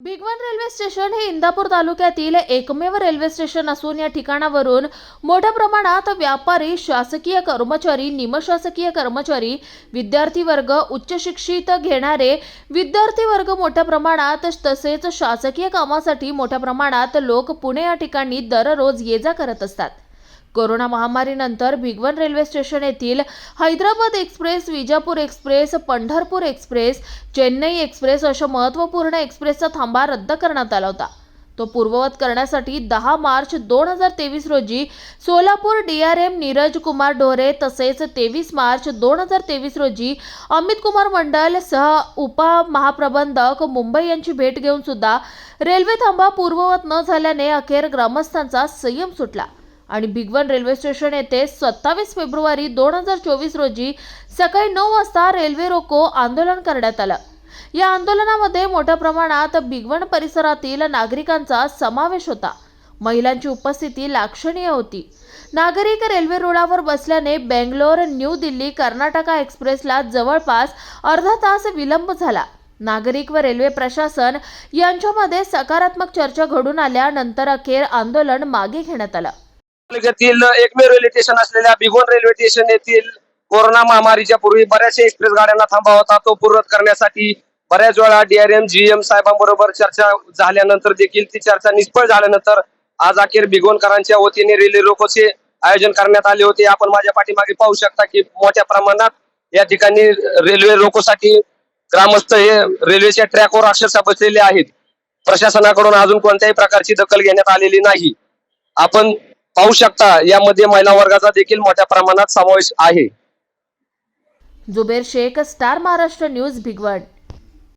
Bhigwan railway station हे इंदापूर तालुक्यातील एकमेव रेल्वे स्टेशन असून या ठिकाणावरून मोठ्या प्रमाणात व्यापारी शासकीय कर्मचारी निमशासकीय कर्मचारी विद्यार्थी वर्ग उच्च शिक्षित घेणारे विद्यार्थी वर्ग मोठ्या प्रमाणात तसेच शासकीय कामासाठी मोठ्या प्रमाणात लोक पुणे या ठिकाणी दररोज ये जा करत असतात. कोरोना महामारीनंतर भिगवण रेल्वे स्टेशन येथील Hyderabad express Vijapur express Pandharpur express Chennai express अशा महत्त्वपूर्ण एक्सप्रेसचा थांबा रद्द करण्यात आला होता. तो पूर्ववत करण्यासाठी दहा मार्च दोन हजार तेवीस रोजी Solapur D R M Neeraj Kumar Dhore तसेच तेवीस मार्च दोन हजार तेवीस रोजी अमित कुमार मंडल सह उपमहाप्रबंधक मुंबई यांची भेट घेऊन सुद्धा रेल्वे थांबा पूर्ववत न झाल्याने अखेर ग्रामस्थांचा संयम सुटला. आणि भिगवण रेल्वे स्टेशन येथे सत्तावीस फेब्रुवारी दोन हजार चोवीस रोजी सकाळी नऊ वाजता रेल्वे रोको आंदोलन करण्यात आलं. या आंदोलनामध्ये मोठ्या प्रमाणात भिगवण परिसरातील नागरिकांचा समावेश होता. महिलांची उपस्थिती लाक्षणीय होती. नागरिक रेल्वे रुळावर बसल्याने बेंगलोर न्यू दिल्ली कर्नाटका एक्सप्रेसला जवळपास अर्धा तास विलंब झाला. नागरिक व रेल्वे प्रशासन यांच्यामध्ये सकारात्मक चर्चा घडून आल्यानंतर अखेर आंदोलन मागे घेण्यात आलं. तालुक्यातील एकमेव रेल्वे स्टेशन असलेल्या बिगोन रेल्वे स्टेशन येथील कोरोना महामारीच्या पूर्वी बऱ्याचशा एक्सप्रेस गाड्यांना थांबा होता. तो पूर्वत करण्यासाठी बऱ्याच वेळा डीआरएम जीएम साहेबांबरोबर चर्चा झाल्यानंतर देखील ती चर्चा निष्फळ झाल्यानंतर आज अखेर बिगोनकरांच्या वतीने रेल्वे रोकोचे आयोजन करण्यात आले होते. आपण माझ्या पाठीमागे पाहू शकता की मोठ्या प्रमाणात या ठिकाणी रेल्वे रोकोसाठी ग्रामस्थ हे रेल्वेच्या ट्रॅकवर अक्षरशः बसलेले आहेत. प्रशासनाकडून अजून कोणत्याही प्रकारची दखल घेण्यात आलेली नाही. आपण पाहू शकता यामध्ये महिला वर्गाचा देखील मोठ्या प्रमाणात समावेश आहे. Zuber Shaikh star Maharashtra news Bhigwan.